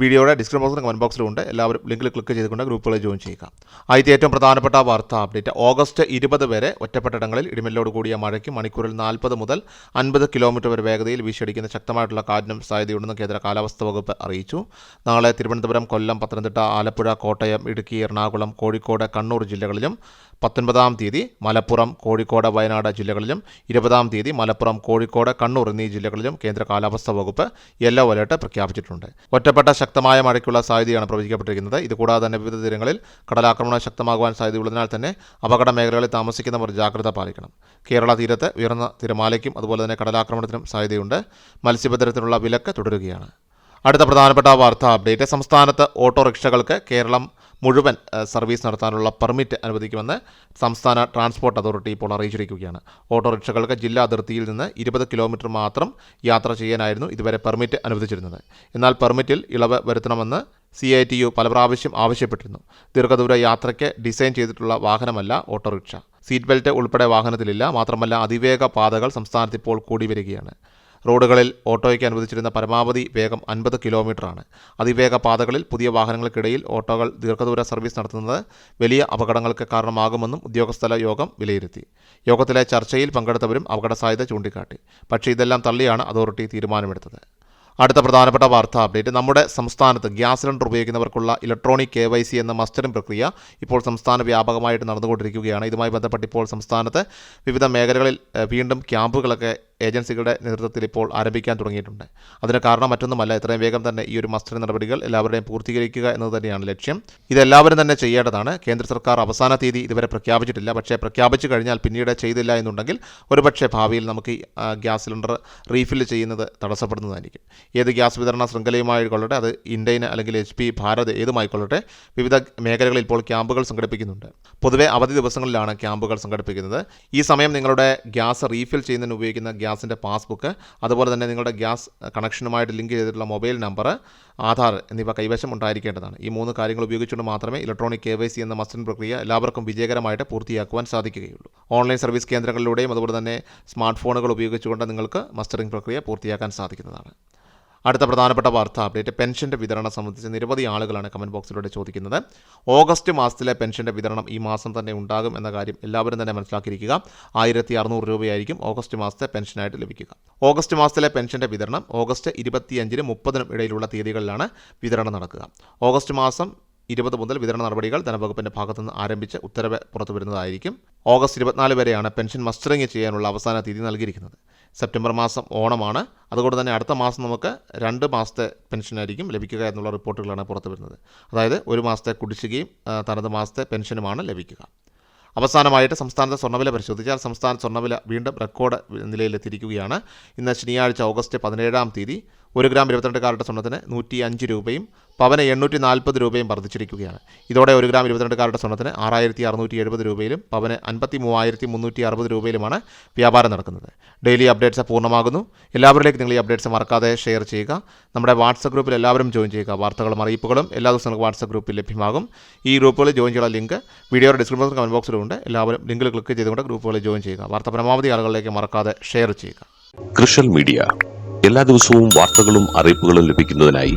വീഡിയോയുടെ ഡിസ്ക്രിപ്ഷൻ ബോക്സിലും കമന്റ് ബോക്സിലും ഉണ്ട്. എല്ലാവരും ലിങ്കിൽ ക്ലിക്ക് ചെയ്തുകൊണ്ട് ഗ്രൂപ്പുകളിൽ ജോയിൻ ചെയ്യുക. ആദ്യത്തെ ഏറ്റവും പ്രധാനപ്പെട്ട വാർത്താ അപ്ഡേറ്റ് ഓഗസ്റ്റ് ഇരുപത് വരെ ഒറ്റപ്പെട്ടയിടങ്ങളിൽ ഇടിമിന്നലോട് കൂടിയ മഴയ്ക്ക് മണിക്കൂറിൽ നാൽപ്പത് മുതൽ അൻപത് കിലോമീറ്റർ വരെ വേഗതയിൽ വീശിയടിക്കുന്ന ശക്തമായിട്ടുള്ള കാറ്റിനും സാധ്യതയുണ്ടെന്ന് കേന്ദ്ര കാലാവസ്ഥാ വകുപ്പ് അറിയിച്ചു. നാളെ തിരുവനന്തപുരം കൊല്ലം പത്തനംതിട്ട ആലപ്പുഴ കോട്ടയം ഇടുക്കി എറണാകുളം കോഴിക്കോട് കണ്ണൂർ ജില്ലകളിലും പത്തൊൻപതാം തീയതി മലപ്പുറം കോഴിക്കോട് വയനാട് ജില്ലകളിലും ഇരുപതാം തീയതി മലപ്പുറം കോഴിക്കോട് കണ്ണൂർ എന്നീ ജില്ലകളിലും കേന്ദ്ര കാലാവസ്ഥാ വകുപ്പ് യെല്ലോ അലേർട്ട് പ്രഖ്യാപിച്ചിട്ടുണ്ട്. ഒറ്റപ്പെട്ട ശക്തമായ മഴയ്ക്കുള്ള സാധ്യതയാണ് പ്രവചിക്കപ്പെട്ടിരിക്കുന്നത്. ഇതുകൂടാതെ തന്നെ വിവിധ തീരങ്ങളിൽ കടലാക്രമണം ശക്തമാകുവാൻ സാധ്യതയുള്ളതിനാൽ തന്നെ അപകട മേഖലകളിൽ താമസിക്കുന്നവർ ജാഗ്രത പാലിക്കണം. കേരള തീരത്ത് ഉയർന്ന തിരമാലയ്ക്കും അതുപോലെ തന്നെ കടലാക്രമണത്തിനും സാധ്യതയുണ്ട്. മത്സ്യബന്ധനത്തിനുള്ള വിലക്ക് തുടരുകയാണ്. അടുത്ത പ്രധാനപ്പെട്ട വാർത്താ അപ്ഡേറ്റ്. സംസ്ഥാനത്ത് ഓട്ടോറിക്ഷകൾക്ക് കേരളം മുഴുവൻ സർവീസ് നടത്താനുള്ള പെർമിറ്റ് അനുവദിക്കുമെന്ന് സംസ്ഥാന ട്രാൻസ്പോർട്ട് അതോറിറ്റി ഇപ്പോൾ അറിയിച്ചിരിക്കുകയാണ്. ഓട്ടോറിക്ഷകൾക്ക് ജില്ലാ അതിർത്തിയിൽ നിന്ന് ഇരുപത് കിലോമീറ്റർ മാത്രം യാത്ര ചെയ്യാനായിരുന്നു ഇതുവരെ പെർമിറ്റ് അനുവദിച്ചിരുന്നത്. എന്നാൽ പെർമിറ്റിൽ ഇളവ് വരുത്തണമെന്ന് സി ഐ ടി യു പല പ്രാവശ്യം ആവശ്യപ്പെട്ടിരുന്നു. ദീർഘദൂര യാത്രയ്ക്ക് ഡിസൈൻ ചെയ്തിട്ടുള്ള വാഹനമല്ല ഓട്ടോറിക്ഷ. സീറ്റ് ബെൽറ്റ് ഉൾപ്പെടെ വാഹനത്തിലില്ല. മാത്രമല്ല അതിവേഗ പാതകൾ സംസ്ഥാനത്ത് ഇപ്പോൾ കൂടി വരികയാണ്. റോഡുകളിൽ ഓട്ടോയ്ക്ക് അനുവദിച്ചിരുന്ന പരമാവധി വേഗം അൻപത് കിലോമീറ്ററാണ്. അതിവേഗ പാതകളിൽ പുതിയ വാഹനങ്ങൾക്കിടയിൽ ഓട്ടോകൾ ദീർഘദൂര സർവീസ് നടത്തുന്നത് വലിയ അപകടങ്ങൾക്ക് കാരണമാകുമെന്നും ഉദ്യോഗസ്ഥല യോഗം വിലയിരുത്തി. യോഗത്തിലെ ചർച്ചയിൽ പങ്കെടുത്തവരും അപകട സാധ്യത ചൂണ്ടിക്കാട്ടി. പക്ഷേ ഇതെല്ലാം തള്ളിയാണ് അതോറിറ്റി തീരുമാനമെടുത്തത്. അടുത്ത പ്രധാനപ്പെട്ട വാർത്താ അപ്ഡേറ്റ്. നമ്മുടെ സംസ്ഥാനത്ത് ഗ്യാസ് സിലിണ്ടർ ഉപയോഗിക്കുന്നവർക്കുള്ള ഇലക്ട്രോണിക് കെ വൈ സി എന്ന മസ്റ്ററിംഗ് പ്രക്രിയ ഇപ്പോൾ സംസ്ഥാന വ്യാപകമായിട്ട് നടന്നുകൊണ്ടിരിക്കുകയാണ്. ഇതുമായി ബന്ധപ്പെട്ട് ഇപ്പോൾ സംസ്ഥാനത്ത് വിവിധ മേഖലകളിൽ വീണ്ടും ക്യാമ്പുകളൊക്കെ ഏജൻസികളുടെ നേതൃത്വത്തിൽ ഇപ്പോൾ ആരംഭിക്കാൻ തുടങ്ങിയിട്ടുണ്ട്. അതിന് കാരണം മറ്റൊന്നുമല്ല എത്രയും വേഗം തന്നെ ഈ ഒരു മസ്റ്റർ നടപടികൾ എല്ലാവരുടെയും പൂർത്തീകരിക്കുക എന്നത് തന്നെയാണ് ലക്ഷ്യം. ഇതെല്ലാവരും തന്നെ ചെയ്യേണ്ടതാണ്. കേന്ദ്ര സർക്കാർ അവസാന തീയതി ഇതുവരെ പ്രഖ്യാപിച്ചിട്ടില്ല. പക്ഷേ പ്രഖ്യാപിച്ചു കഴിഞ്ഞാൽ പിന്നീട് ചെയ്തില്ല എന്നുണ്ടെങ്കിൽ ഒരുപക്ഷെ ഭാവിയിൽ നമുക്ക് ഈ ഗ്യാസ് സിലിണ്ടർ റീഫിൽ ചെയ്യുന്നത് തടസ്സപ്പെടുന്നതായിരിക്കും. ഏത് ഗ്യാസ് വിതരണ ശൃംഖലയുമായിക്കൊള്ളട്ടെ അത് ഇന്ത്യൻ അല്ലെങ്കിൽ എച്ച് പി ഭാരത് ഏതുമായിക്കൊള്ളട്ടെ വിവിധ മേഖലകളിൽ ഇപ്പോൾ ക്യാമ്പുകൾ സംഘടിപ്പിക്കുന്നുണ്ട്. പൊതുവെ അവധി ദിവസങ്ങളിലാണ് ക്യാമ്പുകൾ സംഘടിപ്പിക്കുന്നത്. ഈ സമയം നിങ്ങളുടെ ഗ്യാസ് റീഫിൽ ചെയ്യുന്നതിന് ഉപയോഗിക്കുന്ന ഗ്യാസിന്റെ പാസ്ബുക്ക് അതുപോലെ തന്നെ നിങ്ങളുടെ ഗ്യാസ് കണക്ഷനുമായിട്ട് ലിങ്ക് ചെയ്തിട്ടുള്ള മൊബൈൽ നമ്പർ ആധാർ എന്നിവ കൈവശം ഉണ്ടായിരിക്കേണ്ടതാണ്. ഈ മൂന്ന് കാര്യങ്ങൾ ഉപയോഗിച്ചുകൊണ്ട് മാത്രമേ ഇലക്ട്രോണിക് കെ വൈ സി എന്ന മസ്റ്റൻ പ്രക്രിയ എല്ലാവർക്കും വിജയകരമായിട്ട് പൂർത്തിയാക്കുവാൻ സാധിക്കുകയുള്ളൂ. ഓൺലൈൻ സർവീസ് കേന്ദ്രങ്ങളിലൂടെയും അതുപോലെ തന്നെ സ്മാർട്ട് ഫോണുകൾ ഉപയോഗിച്ചുകൊണ്ട് നിങ്ങൾക്ക് മസ്റ്ററിംഗ് പ്രക്രിയ പൂർത്തിയാക്കാൻ സാധിക്കുന്നതാണ്. അടുത്ത പ്രധാനപ്പെട്ട വാർത്ത അപ്ഡേറ്റ് പെൻഷന്റെ വിതരണം സംബന്ധിച്ച് നിരവധി ആളുകളാണ് കമന്റ് ബോക്സിലൂടെ ചോദിക്കുന്നത്. ഓഗസ്റ്റ് മാസത്തിലെ പെൻഷന്റെ വിതരണം ഈ മാസം തന്നെ ഉണ്ടാകും എന്ന കാര്യം എല്ലാവരും തന്നെ മനസ്സിലാക്കിയിരിക്കുക. ആയിരത്തി അറുന്നൂറ് രൂപയായിരിക്കും ഓഗസ്റ്റ് മാസത്തെ പെൻഷനായിട്ട് ലഭിക്കുക. ഓഗസ്റ്റ് മാസത്തിലെ പെൻഷന്റെ വിതരണം ഓഗസ്റ്റ് ഇരുപത്തിയഞ്ചിനും മുപ്പതിനും ഇടയിലുള്ള തീയതികളിലാണ് വിതരണം നടക്കുക. ഓഗസ്റ്റ് മാസം ഇരുപത് മുതൽ വിതരണ നടപടികൾ ധനവകുപ്പിന്റെ ഭാഗത്തുനിന്ന് ആരംഭിച്ച് ഉത്തരവ് പുറത്തുവരുന്നതായിരിക്കും. ഓഗസ്റ്റ് ഇരുപത്തിനാല് വരെയാണ് പെൻഷൻ മസ്റ്ററിംഗ് ചെയ്യാനുള്ള അവസാന തീയതി നൽകിയിരിക്കുന്നത്. സെപ്റ്റംബർ മാസം ഓണമാണ്. അതുകൊണ്ട് തന്നെ അടുത്ത മാസം നമുക്ക് രണ്ട് മാസത്തെ പെൻഷനായിരിക്കും ലഭിക്കുക എന്നുള്ള റിപ്പോർട്ടുകളാണ് പുറത്തു വരുന്നത്. അതായത് ഒരു മാസത്തെ കുടിശ്ശികയും തനത് മാസത്തെ പെൻഷനുമാണ് ലഭിക്കുക. അവസാനമായിട്ട് സംസ്ഥാനത്തെ സ്വർണവില പരിശോധിച്ചാൽ സംസ്ഥാന സ്വർണവില വീണ്ടും റെക്കോർഡ് നിലയിലെത്തിയിരിക്കുകയാണ്. ഇന്ന് ശനിയാഴ്ച ഓഗസ്റ്റ് പതിനേഴാം തീയതി ഒരു ഗ്രാം ഇരുപത്തിരണ്ട് കാരറ്റ് സ്വർണത്തിന് നൂറ്റി അഞ്ച് രൂപയും പവന് എണ്ണൂറ്റി നാൽപ്പത് രൂപയും വർദ്ധിച്ചിരിക്കുകയാണ്. ഇതോടെ ഒരു ഗ്രാം ഇരുപത്തിരണ്ട് കാരറ്റ് സ്വർണത്തിന് ആറായിരത്തി അറുന്നൂറ്റി എഴുപത് രൂപയിലും പവന് അൻപത്തി മൂവായിരത്തി മുന്നൂറ്റി അറുപത് രൂപയിലുമാണ് വ്യാപാരം നടക്കുന്നത്. ഡെയിലി അപ്ഡേറ്റ്സ് പൂർണമാകുന്നു. എല്ലാവരിലേക്ക് നിങ്ങൾ ഈ അപ്ഡേറ്റ്സ് മറക്കാതെ ഷെയർ ചെയ്യുക. നമ്മുടെ വാട്സപ്പ് ഗ്രൂപ്പിൽ എല്ലാവരും ജോയിൻ ചെയ്യുക. വാർത്തകളും അറിയിപ്പുകളും എല്ലാ ദിവസവും നിങ്ങൾക്ക് വാട്സപ്പ് ഗ്രൂപ്പിൽ ലഭ്യമാകും. ഈ ഗ്രൂപ്പുകളിൽ ജോയിൻ ചെയ്യാനുള്ള ലിങ്ക് വീഡിയോയുടെ ഡിസ്ക്രിപ്ഷൻ കമന്റ് ബോക്സിലുണ്ട് എല്ലാവരും ലിങ്കിൽ ക്ലിക്ക് ചെയ്തുകൊണ്ട് ഗ്രൂപ്പുകളിൽ ജോയിൻ ചെയ്യുക. വാർത്ത പരമാവധി ആളുകളിലേക്ക് മറക്കാതെ ഷെയർ ചെയ്യുക. കൃഷൽ മീഡിയ. എല്ലാ ദിവസവും വാർത്തകളും അറിയിപ്പുകളും ലഭിക്കുന്നതിനായി